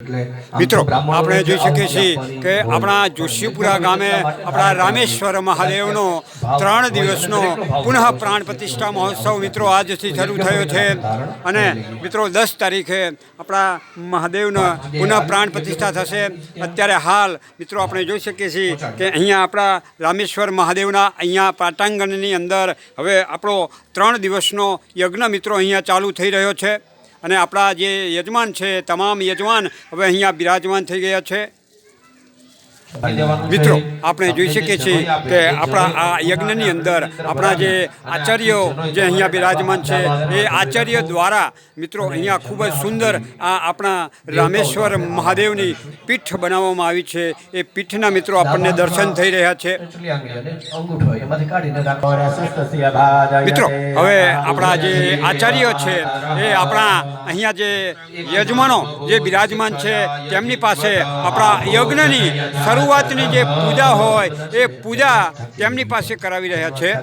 મિત્રો આપણે જોઈ શકીએ છીએ કે આપણા જોશીપુરા ગામે આપણા રામેશ્વર મહાદેવનો ત્રણ દિવસનો પુનઃ પ્રાણ પ્રતિષ્ઠા મહોત્સવ મિત્રો આજથી શરૂ થયો છે. અને મિત્રો દસ તારીખે આપણા મહાદેવનો પુનઃ પ્રાણ પ્રતિષ્ઠા થશે. અત્યારે હાલ મિત્રો આપણે જોઈ શકીએ છીએ કે અહીંયા આપણા રામેશ્વર મહાદેવના અહીંયા પાટાંગણની અંદર હવે આપણો ત્રણ દિવસનો યજ્ઞ મિત્રો અહીંયા ચાલુ થઈ રહ્યો છે. અને આપણા જે યજમાન છે તમામ યજમાન હવે અહીંયા બિરાજમાન થઈ ગયા છે. મિત્રો આપણે જોઈ શકીએ છીએ કે આપણા આ યજ્ઞની અંદર આપણા જે આચાર્યો જે અહીંયા બિરાજમાન છે એ આચાર્ય દ્વારા મિત્રો અહીંયા ખૂબ જ સુંદર આ આપણા રામેશ્વર મહાદેવની પીઠ બનાવવામાં આવી છે. એ પીઠના મિત્રો આપણને દર્શન થઈ રહ્યા છે. મિત્રો હવે આપણા જે આચાર્ય છે એ આપણા અહીંયા જે યજમાનો જે બિરાજમાન છે તેમની પાસે આપણા યજ્ઞની શરૂઆતની જે પૂજા હોય એ પૂજા તેમની પાસે કરાવી રહ્યા છે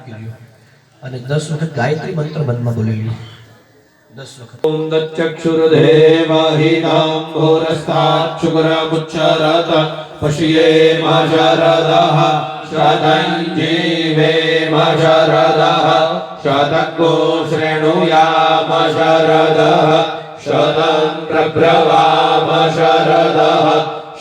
અને દસ વખત ગાયત્રી મંત્ર બંધમાં બોલેલું દસ વખત ॐ दच्चक्षुर्देवहिनाम्भोरस्ताच्छुकुरमुच्चरत पश्ये मा शरदः श्रद्धञ्जीवे मा शरदः शतको शृणुयाम शरदः शतं प्रब्रवाम शरदः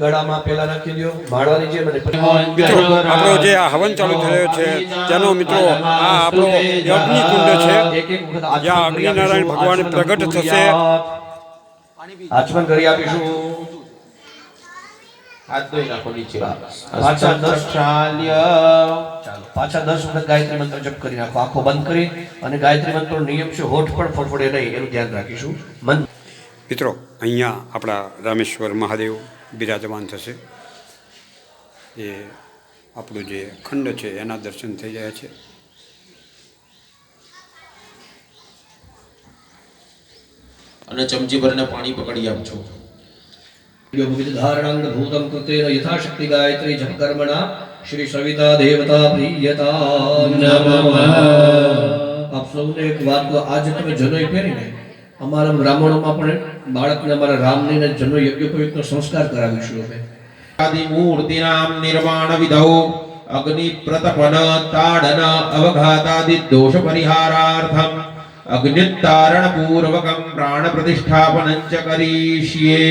ગળામાં પેલા રાખી દો માળાની જેમ આપણો જે આ હવન ચાલુ થયો છે તેનો મિત્રો આ આપણો યજ્ઞ કુંડ છે. એક એક વખત જ્યાં અગ્નિનારાયણ ભગવાન પ્રગટ થશે. આચમન કરી આપીશું. હાથ ધોઈ નાખો નીચે. પાછા દસ ચાલ્ય. પાછા દસ વખત ગાયત્રી મંત્ર જપ કરી નાખો. આંખો બંધ કરી અને ગાયત્રી મંત્રનો નિયમ છે હોઠ પણ ફડફડે નહીં એનું ધ્યાન રાખીશું. મન મિત્રો અહીંયા આપણા રામેશ્વર મહાદેવ બિરાજમાન થશે. એ આપણું જે ખંડ છે એના દર્શન થઈ રહ્યા છે. અને ચમચી ભરીને પાણી પકડી આપજો. ધારણાંગ ભૂતમ કૃતે યથાશક્તિ ગાયત્રી જપ કર્મણા શ્રી સવિતા દેવતા પ્રિયતા નમઃ. આપ સૌને એક વાત આજ આજે તમે જનોય પહેરીને અમારા બ્રાહ્મણોમાં પણ બાળકને અમારા રામને જન્મ જનો યજ્ઞ પવિત્ર સંસ્કાર કરાવીશું અમે. આદિમૂર્તિનામ નિર્વાણ વિધૌ અગ્નિ પ્રતપન તાડન અવઘાતાદિ દોષ પરિહારાર્થમ અગ્નિતારણ પૂર્વકમ પ્રાણ પ્રતિષ્ઠાપન ચ કરીષ્યે